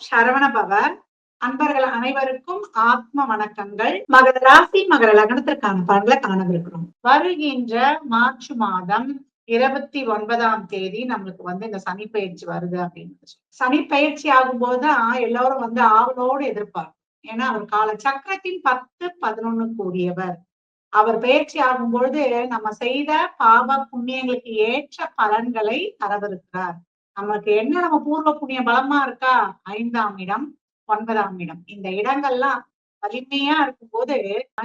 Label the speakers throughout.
Speaker 1: Saravana power அன்பர்கள் அனைவருக்கும் ஆத்ம வணக்கங்கள். மகர ராசி மகர லக்னத்திற்கான பலன்களை காணவிருக்கிறோம். வருகின்ற மார்ச் மாதம் இருபத்தி ஒன்பதாம் தேதி நம்மளுக்கு வந்து இந்த சனி பயிற்சி வருது அப்படின்னு சனி பயிற்சி ஆகும்போதுதான் எல்லாரும் வந்து ஆவலோடு எதிர்ப்பார் ஏன்னா அவர் கால சக்கரத்தின் பத்து பதினொன்னு கூடியவர். அவர் பயிற்சி ஆகும் பொழுது நம்ம செய்த பாவ புண்ணியங்களுக்கு ஏற்ற பலன்களை தரவிருக்கிறார். நமக்கு என்ன? நம்ம பூர்வ புண்ணிய பலமா இருக்கா? ஐந்தாம் இடம் ஒன்பதாம் இடம். இந்த இடங்கள்லாம் வலிமையா இருக்கும்போது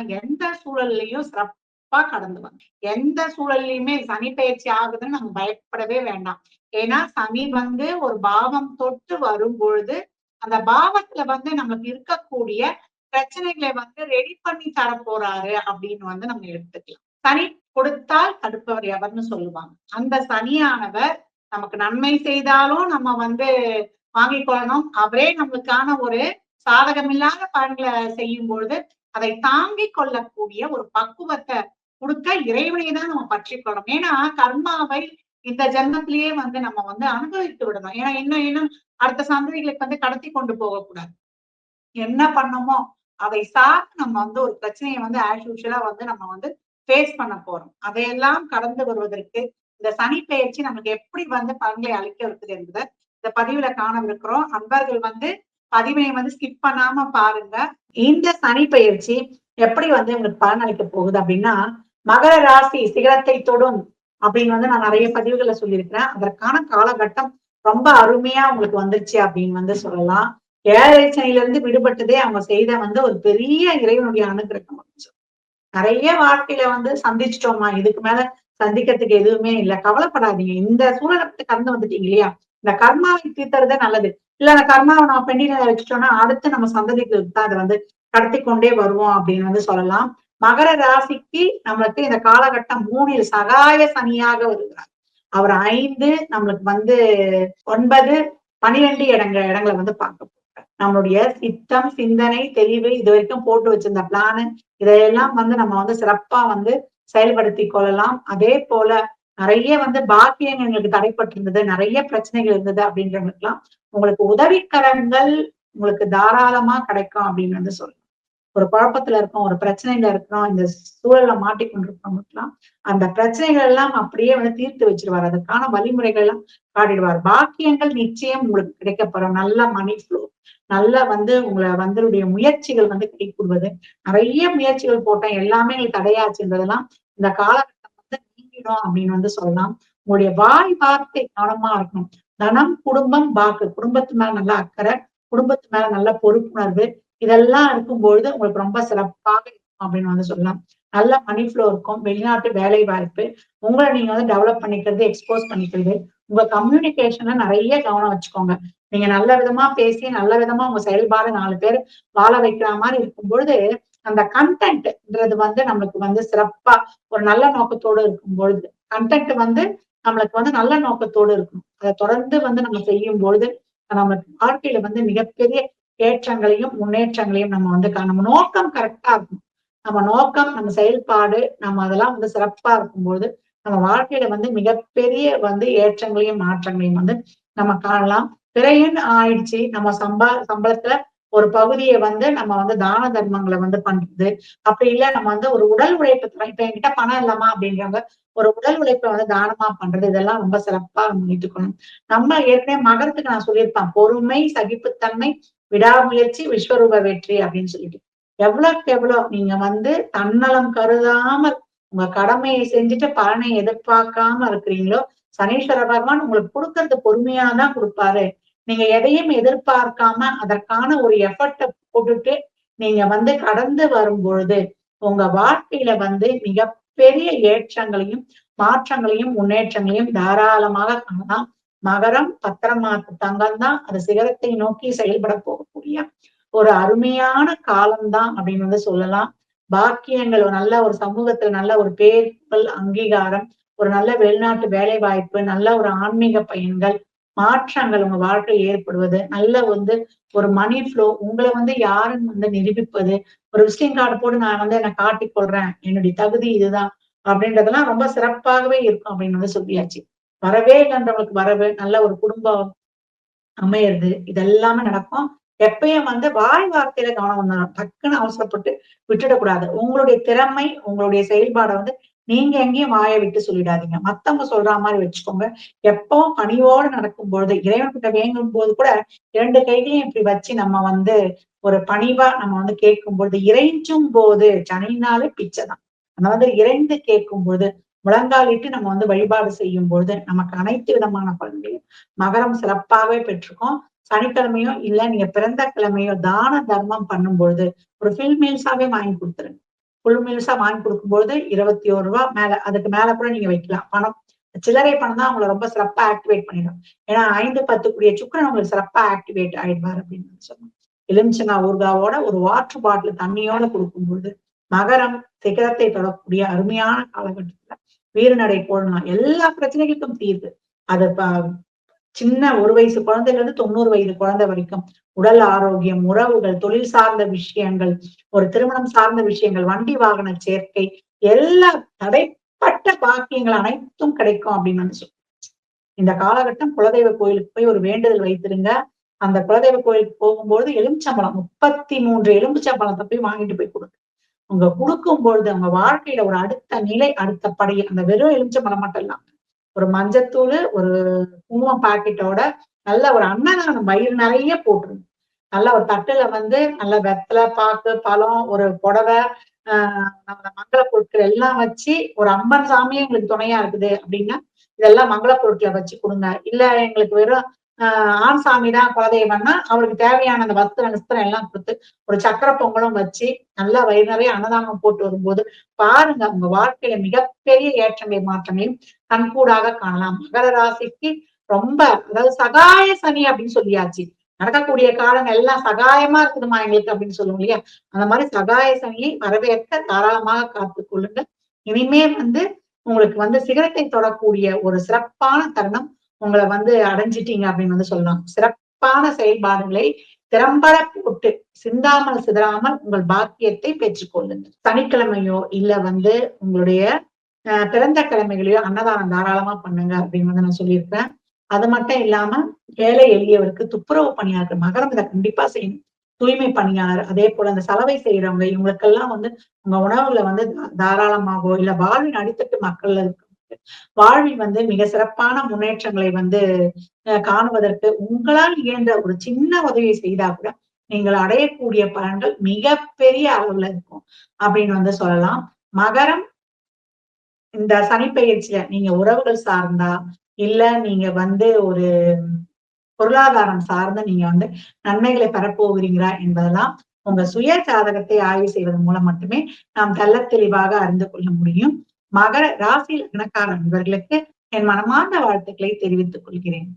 Speaker 1: எந்த சூழல்லையும் சிறப்பா கடந்து வந்து எந்த சூழல்லையுமே சனி பயிற்சி ஆகுதுன்னு நம்ம பயப்படவே வேண்டாம். ஏன்னா சனி வந்து ஒரு பாவம் தொட்டு வரும் பொழுது அந்த பாவத்துல வந்து நமக்கு இருக்கக்கூடிய பிரச்சனைகளை வந்து ரெடி பண்ணி தர போறாரு அப்படின்னு வந்து நம்ம எடுத்துக்கலாம். சனி கொடுத்தால் தடுப்பவர் எவர்னு சொல்லுவாங்க. அந்த சனியானவர் நமக்கு நன்மை செய்தாலும் நம்ம வந்து வாங்கிக் கொள்ளணும். அவரே நம்மளுக்கான ஒரு சாதகமில்லாத பலன்களை செய்யும் பொழுது அதை தாங்கிக் கொள்ளக்கூடிய ஒரு பக்குவத்தை கொடுக்க இறைவனை தான் நம்ம பற்றி கொள்ளணும். ஏன்னா கர்மாவை இந்த ஜென்மத்திலேயே வந்து நம்ம வந்து அனுபவித்து விடணும். ஏன்னா இன்னும் இன்னும் அடுத்த சந்ததிகளுக்கு வந்து கடத்தி கொண்டு போகக்கூடாது. என்ன பண்ணமோ அதை சார்ந்து நம்ம வந்து ஒரு பிரச்சனையை வந்து ஆஸ் யூஷுவலா வந்து நம்ம வந்து ஃபேஸ் பண்ண போறோம். அதையெல்லாம் கடந்து வருவதற்கு இந்த சனி பயிற்சி நமக்கு எப்படி வந்து பலன்களை அளிக்க இருக்குது என்பதை இந்த பதிவுல காணவிருக்கிறோம். அன்பர்கள் வந்து பதிவினை வந்து ஸ்கிப் பண்ணாம பாருங்க. இந்த சனி பயிற்சி எப்படி வந்து உங்களுக்கு பலன் அளிக்க போகுது அப்படின்னா மகர ராசி சிகரத்தை தொடும் அப்படின்னு வந்து நான் நிறைய பதிவுகளை சொல்லியிருக்கிறேன். அதற்கான காலகட்டம் ரொம்ப அருமையா உங்களுக்கு வந்துருச்சு அப்படின்னு வந்து சொல்லலாம். ஏழரை சனில இருந்து விடுபட்டதே அவங்க செய்த வந்து ஒரு பெரிய இறைவனுடைய அனுகிரகம் நிறைய வாழ்க்கையில வந்து சந்திச்சிட்டோமா? இதுக்கு மேல சந்திக்கிறதுக்கு எதுவுமே இல்லை. கவலைப்படாதீங்க. இந்த சூழலை கடந்து வந்துட்டீங்க இல்லையா? இந்த கர்மாவை தீர்த்துறதே நல்லது. இல்ல அந்த கர்மாவை நம்ம பெண்டில வச்சுட்டோம்னா அடுத்து நம்ம சந்ததிக்கு தான் அதை வந்து கடத்தி கொண்டே வருவோம் அப்படின்னு வந்து சொல்லலாம். மகர ராசிக்கு நம்மளுக்கு இந்த காலகட்டம் மூணில் சகாய சனியாக வருகிறார். அவர் ஐந்து நம்மளுக்கு வந்து ஒன்பது பனிரெண்டு இடங்க இடங்களை வந்து பார்க்க நம்மளுடைய சித்தம் சிந்தனை தெளிவு இது வரைக்கும் போட்டு வச்சிருந்த பிளானு இதையெல்லாம் வந்து நம்ம வந்து சிறப்பா வந்து செயல்படுத்தி கொள்ளலாம். அதே போல நிறைய வந்து பாக்கியங்கள் எங்களுக்கு தடைப்பட்டிருந்தது. நிறைய பிரச்சனைகள் இருந்தது அப்படின்றவங்களுக்குலாம் உங்களுக்கு உதவிக்கரங்கள் உங்களுக்கு தாராளமா கிடைக்கும் அப்படின்னு வந்து சொல்லலாம் ஒரு குழப்பத்துல இருக்கோம் ஒரு பிரச்சனையில இருக்கிறோம் இந்த சூழல்ல மாட்டிக்கொண்டிருக்கிறவங்களுக்குலாம் அந்த பிரச்சனைகள் எல்லாம் அப்படியே வந்து தீர்த்து வச்சிருவார். அதுக்கான வழிமுறைகள் எல்லாம் காட்டிடுவார். பாக்கியங்கள் நிச்சயம் உங்களுக்கு கிடைக்கப்படும் நல்ல மணி ஃப்ளோ நல்லா வந்து உங்களை வந்தருடைய முயற்சிகள் வந்து கை கூடுவது. நிறைய முயற்சிகள் போட்டேன். எல்லாமே எங்களுக்கு தடையாச்சுன்றதெல்லாம் இந்த காலகட்டம் வந்து நீங்கிடும் அப்படின்னு வந்து சொல்லலாம். உங்களுடைய வாய் வார்த்தை கவனமா இருக்கணும். தனம் குடும்பம் வாக்கு. குடும்பத்து மேல நல்ல அக்கறை குடும்பத்து மேல நல்ல பொறுப்புணர்வு இதெல்லாம் இருக்கும்பொழுது உங்களுக்கு ரொம்ப சிறப்பாக இருக்கும் அப்படின்னு வந்து சொல்லலாம். நல்ல மணி ஃப்ளோ இருக்கும். வெளிநாட்டு வேலை வாய்ப்பு உங்களை நீங்க வந்து டெவலப் பண்ணிக்கிறது எக்ஸ்போஸ் பண்ணிக்கிறது. உங்க கம்யூனிகேஷன்ல நிறைய கவனம் வச்சுக்கோங்க. நீங்க நல்ல விதமா பேசி நல்ல விதமா உங்க செயல்பாடு நாலு பேர் வாழ வைக்கிற மாதிரி இருக்கும் பொழுது அந்த கண்டென்ட்ன்றது வந்து நம்மளுக்கு வந்து சிறப்பா ஒரு நல்ல நோக்கத்தோடு இருக்கும் பொழுது கண்டென்ட் வந்து நம்மளுக்கு வந்து நல்ல நோக்கத்தோடு இருக்கணும் அதை தொடர்ந்து வந்து நம்ம செய்யும் பொழுது நம்மளுக்கு வாழ்க்கையில வந்து மிகப்பெரிய ஏற்றங்களையும் முன்னேற்றங்களையும் நம்ம வந்து நம்ம நோக்கம் கரெக்டா இருக்கும் நம்ம நோக்கம் நம்ம செயல்பாடு நம்ம அதெல்லாம் வந்து சிறப்பா இருக்கும்போது நம்ம வாழ்க்கையில வந்து மிகப்பெரிய வந்து ஏற்றங்களையும் மாற்றங்களையும் வந்து நம்ம காணலாம். பிறையன் ஆயிடுச்சு? நம்ம சம்பா சம்பளத்துல ஒரு பகுதியை வந்து நம்ம வந்து தான தர்மங்களை வந்து பண்றது. அப்படி இல்ல நம்ம வந்து ஒரு உடல் உழைப்பு இப்ப என்கிட்ட பணம் இல்லாமா அப்படின்றவங்க ஒரு உடல் உழைப்பை வந்து தானமா பண்றது. இதெல்லாம் ரொம்ப சிறப்பா முன்னிட்டுக்கணும் நம்ம ஏற்கனவே மகரத்துக்கு நான் சொல்லியிருப்பேன் பொறுமை சகிப்புத்தன்மை விடாமுயற்சி விஸ்வரூப வெற்றி அப்படின்னு சொல்லிட்டு. எவ்வளவுக்கு எவ்வளவு நீங்க வந்து தன்னலம் கருதாமல் உங்க கடமையை செஞ்சுட்டு பலனை எதிர்பார்க்காம இருக்கிறீங்களோ சனீஸ்வர பகவான் உங்களுக்கு கொடுக்கறது பொறுமையா தான் கொடுப்பாரு. நீங்க எதையும் எதிர்பார்க்காம அதற்கான ஒரு எஃபர்ட்டை போட்டுட்டு நீங்க வந்து கடந்து வரும் பொழுது உங்க வாழ்க்கையில வந்து மிகப்பெரிய ஏற்றங்களையும் மாற்றங்களையும் முன்னேற்றங்களையும் தாராளமாக காணலாம். மகரம் பத்திரமாத்து தங்கம் தான் அது சிகரத்தை நோக்கி செயல்பட போகக்கூடிய ஒரு அருமையான காலம்தான் அப்படின்னு வந்து சொல்லலாம். பாக்கியங்கள் ஒரு நல்ல ஒரு சமூகத்துல நல்ல ஒரு பேர்கள் அங்கீகாரம் ஒரு நல்ல வெளிநாட்டு வேலை வாய்ப்பு நல்ல ஒரு ஆன்மீக பயன்கள் மாற்றங்கள் உங்க வாழ்க்கையில் ஏற்படுவது நல்ல வந்து ஒரு மணி ஃப்ளோ உங்களை வந்து யாருன்னு வந்து நிரூபிப்பது ஒரு விசிட்டிங் கார்டு போட்டு நான் வந்து என்னை காட்டிக் கொள்றேன் என்னுடைய தகுதி இதுதான் அப்படின்றதெல்லாம் ரொம்ப சிறப்பாகவே இருக்கும் அப்படின்னு வந்து சொல்லியாச்சு. வரவே இல்லைன்றவங்களுக்கு வரவு நல்ல ஒரு குடும்பம் அமையிறது இதெல்லாமே நடக்கும். எப்பயும் வந்து வாய் வார்த்தையில கவனம் வந்துடும் டக்குன்னு அவசரப்பட்டு விட்டுடக்கூடாது உங்களுடைய திறமை உங்களுடைய செயல்பாடை வந்து நீங்க எங்கேயும் வாயை விட்டு சொல்லிடாதீங்க. மத்தவங்க சொல்ற மாதிரி வச்சுக்கோங்க. எப்போ பணியோடு நடக்கும் பொழுது இறைவன்கிட்ட வேங்கும் போது கூட இரண்டு கைகளையும் இப்படி வச்சு நம்ம வந்து ஒரு பணிவா நம்ம வந்து கேட்கும் பொழுது இறைஞ்சும் போது சனினாலே பிச்சை தான் நம்ம இறைந்து கேட்கும் போது முழங்காலிட்டு நம்ம வந்து வழிபாடு செய்யும் பொழுது நமக்கு அனைத்து விதமான பலன்களையும் மகரம் சிறப்பாகவே பெற்றிருக்கோம். சனிக்கிழமையோ இல்ல நீங்க பிறந்த கிழமையோ தான தர்மம் பண்ணும் பொழுது ஒரு ஃபில் மீல்ஸாவே வாங்கி கொடுத்துருங்க. ஃபுல் மீல்ஸா வாங்கி கொடுக்கும்போது இருபத்தி ஒரு ரூபா மேல அதுக்கு மேல கூட நீங்க வைக்கலாம். பணம் சில்லறை பணம் தான் அவங்களை ரொம்ப சிறப்பா ஆக்டிவேட் பண்ணிடும். ஏன்னா ஐந்து பத்து கூடிய சுக்கரன் உங்களுக்கு சிறப்பா ஆக்டிவேட் ஆயிடுவார் அப்படின்னு சொன்னோம். எலுமிச்சங்கா ஊர்காவோட ஒரு வாட்டர் பாட்டில் தண்ணியோட கொடுக்கும்போது மகரம் சிகரத்தை தொடக்கூடிய அருமையான காலகட்டத்துல வீரநடை போடலாம் எல்லா பிரச்சனைகளுக்கும் தீர்வு. அது சின்ன ஒரு வயசு குழந்தைல இருந்து தொண்ணூறு வயது குழந்தை வரைக்கும். உடல் ஆரோக்கியம் உறவுகள் தொழில் சார்ந்த விஷயங்கள் ஒரு திருமணம் சார்ந்த விஷயங்கள் வண்டி வாகன சேர்க்கை எல்லா தடைப்பட்ட பாக்கியங்கள் அனைத்தும் கிடைக்கும் அப்படின்னு நினைச்சோம் இந்த காலகட்டம் குலதெய்வ கோயிலுக்கு போய் ஒரு வேண்டுதல் வைத்திருங்க. அந்த குலதெய்வ கோயிலுக்கு போகும்போது எலுமிச்சம்பழம் முப்பத்தி மூன்று எலுமிச்சம்பழத்தை போய் வாங்கிட்டு போய் கொடுங்க. உங்க கொடுக்கும் பொழுது அவங்க வாழ்க்கையில ஒரு அடுத்த நிலை அடுத்த படை அந்த வெறும் எலுமிச்சம்பழம் மட்டும் இல்லாம ஒரு மஞ்சத்தூள் ஒரு குங்குமம் பாக்கெட்டோட நல்ல ஒரு அன்னதானம் வயிறு நிறைய போட்டுருங்க நல்ல ஒரு தட்டுல வந்து நல்ல வெத்தலை பாக்கு பழம் ஒரு புடவை ஆஹ் நம்ம மங்கள பொருட்கள் எல்லாம் வச்சு ஒரு அம்மன் சாமியே எங்களுக்கு துணையா இருக்குது அப்படின்னா இதெல்லாம் மங்கள பொருட்களை வச்சு கொடுங்க. இல்ல எங்களுக்கு வெறும் ஆண் சாமி தான் குலதெய்வம்னா அவருக்கு தேவையான அந்த வஸ்திர நிஸ்திரம் எல்லாம் கொடுத்து ஒரு சக்கர பொங்கலும் வச்சு நல்லா வயிறு நிறைய அன்னதானம் போட்டு வரும்போது பாருங்க உங்க வாழ்க்கையில மிகப்பெரிய ஏற்றங்களை மாற்றங்களையும் கண்கூடாக காணலாம். மகர ராசிக்கு ரொம்ப அதாவது சகாய சனி அப்படின்னு சொல்லியாச்சு. நடக்கக்கூடிய காலங்கள் எல்லாம் சகாயமா இருக்குதுமா எங்களுக்கு அப்படின்னு சொல்லுவோம் இல்லையா? அந்த மாதிரி சகாய சனியை வரவேற்க தாராளமாக காத்துக்கொள்ளுங்க இனிமே வந்து உங்களுக்கு வந்து சிகரத்தை தொடக்கூடிய ஒரு சிறப்பான தருணம் உங்களை வந்து அடைஞ்சிட்டீங்க அப்படின்னு வந்து சொல்லலாம். சிறப்பான செயல்பாடுகளை திறம்பட போட்டு சிந்தாமல் சிதறாமல் உங்கள் பாக்கியத்தை பெற்றுக்கொள்ளுங்கள். சனிக்கிழமையோ இல்ல வந்து உங்களுடைய பிறந்த கிழமைகளையோ அன்னதானம் தாராளமா பண்ணுங்க அப்படின்னு வந்து நான் சொல்லியிருக்கேன் அது மட்டும் இல்லாம ஏழை எளியவருக்கு துப்புரவு பணியாளர் மகரம் இதை கண்டிப்பா செய்யணும். தூய்மை பணியாளர் அதே போல அந்த சலவை செய்யறவங்க இவங்களுக்கெல்லாம் வந்து உங்க உணவுல வந்து தாராளமாகவோ இல்ல வாழ்வின் அடித்தட்டு மக்கள் வாழ்வில் வந்து மிக சிறப்பான முன்னேற்றங்களை வந்து காணுவதற்கு உங்களால் இயன்ற ஒரு சின்ன உதவியை செய்தா கூட நீங்கள் அடையக்கூடிய பலன்கள் மிக பெரிய அளவுல இருக்கும் அப்படின்னு வந்து சொல்லலாம். மகரம் இந்த சனிப்பயிற்சியில நீங்க உறவுகள் சார்ந்தா இல்ல நீங்க வந்து ஒரு பொருளாதாரம் சார்ந்த நீங்க வந்து நன்மைகளை பெறப்போகிறீங்களா என்பதெல்லாம் உங்க சுய ஜாதகத்தை ஆய்வு செய்வதன் மூலம் மட்டுமே நாம் தெள்ள தெளிவாக அறிந்து கொள்ள முடியும். மகர ராசி லக்னக்கார நண்பர்களுக்கு என் மனமார்ந்த வாழ்த்துக்களை தெரிவித்துக் கொள்கிறேன்.